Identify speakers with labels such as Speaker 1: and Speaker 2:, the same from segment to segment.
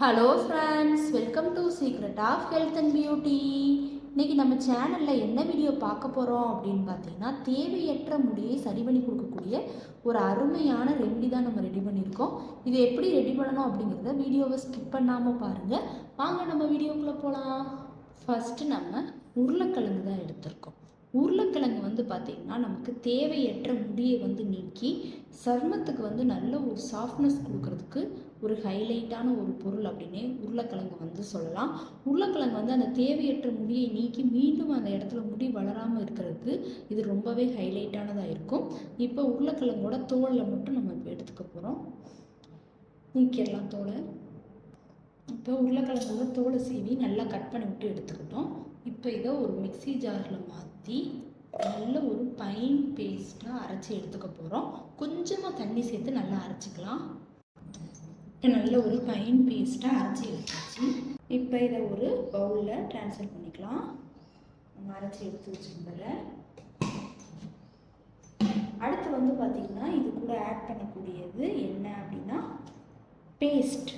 Speaker 1: Hello friends welcome to secret of health and beauty இன்னைக்கு நம்ம சேனலில் என்ன வீடியோ பார்க்க போகிறோம் அப்படின்னு பார்த்தீங்கன்னா தேவையற்ற முடியை சரி பண்ணி கொடுக்கக்கூடிய ஒரு அருமையான ரெமெடி தான் நம்ம ரெடி பண்ணியிருக்கோம். இது எப்படி ரெடி பண்ணணும் அப்படிங்கிறத வீடியோவை ஸ்கிப் பண்ணாமல் பாருங்கள் வாங்க நம்ம வீடியோக்குள்ளே போகலாம் ஃபஸ்ட்டு நம்ம உருளைக்கிழங்கு தான் எடுத்திருக்கோம். உருளைக்கிழங்கு வந்து பார்த்திங்கன்னா நமக்கு தேவையற்ற முடியை வந்து நீக்கி சருமத்துக்கு வந்து நல்ல ஒரு சாஃப்ட்னஸ் கொடுக்கறதுக்கு ஒரு ஹைலைட்டான ஒரு பொருள் அப்படின்னே உருளைக்கிழங்கு வந்து சொல்லலாம். உருளைக்கிழங்கு வந்து அந்த தேவையற்ற முடியை நீக்கி மீண்டும் அந்த இடத்துல முடி வளராமல் இருக்கிறதுக்கு இது ரொம்பவே ஹைலைட்டானதாக இருக்கும். இப்போ உருளைக்கிழங்கோட தோலில் மட்டும் நம்ம இப்போ எடுத்துக்க போகிறோம் நீக்கிடலாம் தோலை. இப்போ உருளைக்கிழங்கோட தோலை சீவி நல்லா கட் பண்ணி விட்டு எடுத்துக்கிட்டோம். இப்போ இதை ஒரு மிக்ஸி ஜாரில் மாற்றி நல்ல ஒரு பைன் பேஸ்ட்டாக அரைச்சி எடுத்துக்க போகிறோம் கொஞ்சமாக தண்ணி சேர்த்து நல்லா அரைச்சிக்கலாம். இப்போ நல்ல ஒரு பைன் பேஸ்ட்டாக அரைச்சி எடுத்தாச்சு. இப்போ இதை ஒரு பவுலில் ட்ரான்ஸ்ஃபர் பண்ணிக்கலாம். நம்ம அரைச்சி எடுத்து வச்சுருந்ததை அடுத்து வந்து பார்த்திங்கன்னா இது கூட ஆட் பண்ணக்கூடியது என்ன அப்படின்னா பேஸ்ட்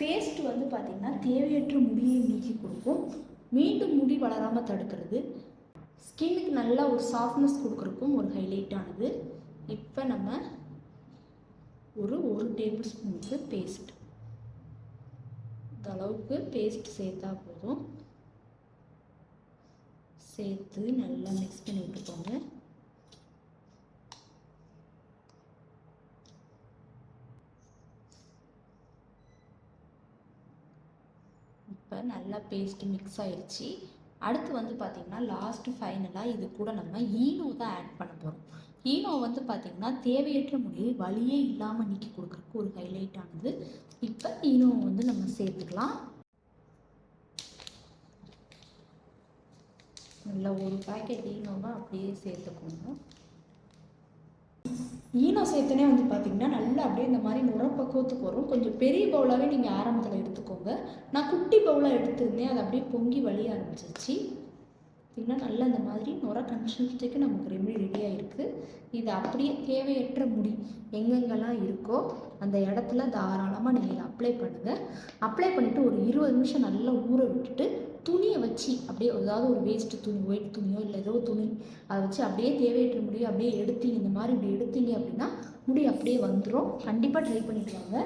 Speaker 1: பேஸ்ட் வந்து பார்த்திங்கன்னா தேவையற்ற முடியை நீக்கி கொடுக்கும். மீண்டும் முடி வளராமல் தடுக்கிறது. ஸ்கின்னுக்கு நல்லா ஒரு சாஃப்ட்னஸ் கொடுக்குறக்கும் ஒரு ஹைலைட்டானது இப்போ நம்ம ஒரு ஒரு டேபிள் ஸ்பூனுக்கு பேஸ்ட் இந்த அளவுக்கு பேஸ்ட் சேர்த்தா போதும். சேர்த்து நல்லா மிக்ஸ் பண்ணி விட்டுக்கோங்க இப்போ நல்லா பேஸ்ட்டு மிக்ஸ் ஆயிடுச்சு அடுத்து வந்து பார்த்திங்கன்னா லாஸ்ட்டு ஃபைனலாக இது கூட நம்ம ஈனோ தான் ஆட் பண்ண போகிறோம் ஈனோ வந்து பார்த்திங்கன்னா தேவையற்ற முடியை வலியே இல்லாமல் நீக்கி கொடுக்குறக்கு ஒரு ஹைலைட் ஆனது. இப்போ ஈனோவை வந்து நம்ம சேர்த்துக்கலாம். நல்லா ஒரு பேக்கெட் ஈனோவை அப்படியே சேர்த்துக்கணும் ஈனோ சேர்த்தனே வந்து பார்த்திங்கன்னா நல்லா அப்படியே இந்த மாதிரி நுர பக்குவத்துக்கு வரும். கொஞ்சம் பெரிய பவுலாகவே நீங்கள் ஆரம்பத்தில் எடுத்துக்கோங்க. நான் குட்டி பவுலாக எடுத்திருந்தேன். அது அப்படியே பொங்கி வழிய ஆரம்பிச்சிச்சு இன்னும் நல்லா இந்த மாதிரி நுர கன்சிஸ்டன்சிக்கு நமக்கு ரெமெடி ரெடியாக இருக்குது இது அப்படியே தேவையற்ற முடி எங்கெங்கெல்லாம் இருக்கோ அந்த இடத்துல தாராளமாக நீங்கள் இதை அப்ளை பண்ணுங்கள் அப்ளை பண்ணிவிட்டு ஒரு இருபது நிமிஷம் நல்லா ஊற விட்டுட்டு துணியை வச்சு அப்படியே ஏதாவது ஒரு வேஸ்ட்டு துணி ஒயிட் துணியோ இல்லை ஏதோ துணி அதை வச்சு அப்படியே தேவையற்ற முடியும் அப்படியே எடுத்தீங்க இந்த மாதிரி இப்படி எடுத்தீங்க அப்படின்னா முடி அப்படியே வந்துடும் கண்டிப்பாக ட்ரை பண்ணிக்கலாங்க.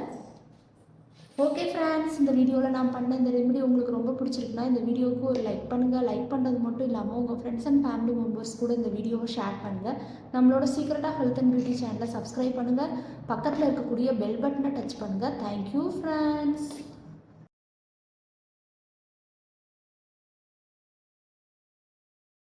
Speaker 1: ஓகே ஃப்ரெண்ட்ஸ் இந்த வீடியோவில் நான் பண்ண இந்த ரெமெடி உங்களுக்கு ரொம்ப பிடிச்சிருக்குன்னா இந்த வீடியோவுக்கு ஒரு லைக் பண்ணுங்கள் லைக் பண்ணுறது மட்டும் இல்லாமல் உங்கள் ஃப்ரெண்ட்ஸ் அண்ட் ஃபேமிலி மெம்பர்ஸ் கூட இந்த வீடியோவை ஷேர் பண்ணுங்கள் நம்மளோட சீக்ரெட்டாக ஹெல்த் அண்ட் பியூட்டி சேனலை சப்ஸ்கிரைப் பண்ணுங்கள் பக்கத்தில் இருக்கக்கூடிய பெல் பட்டனை டச் பண்ணுங்கள் தேங்க்யூ ஃப்ரெண்ட்ஸ்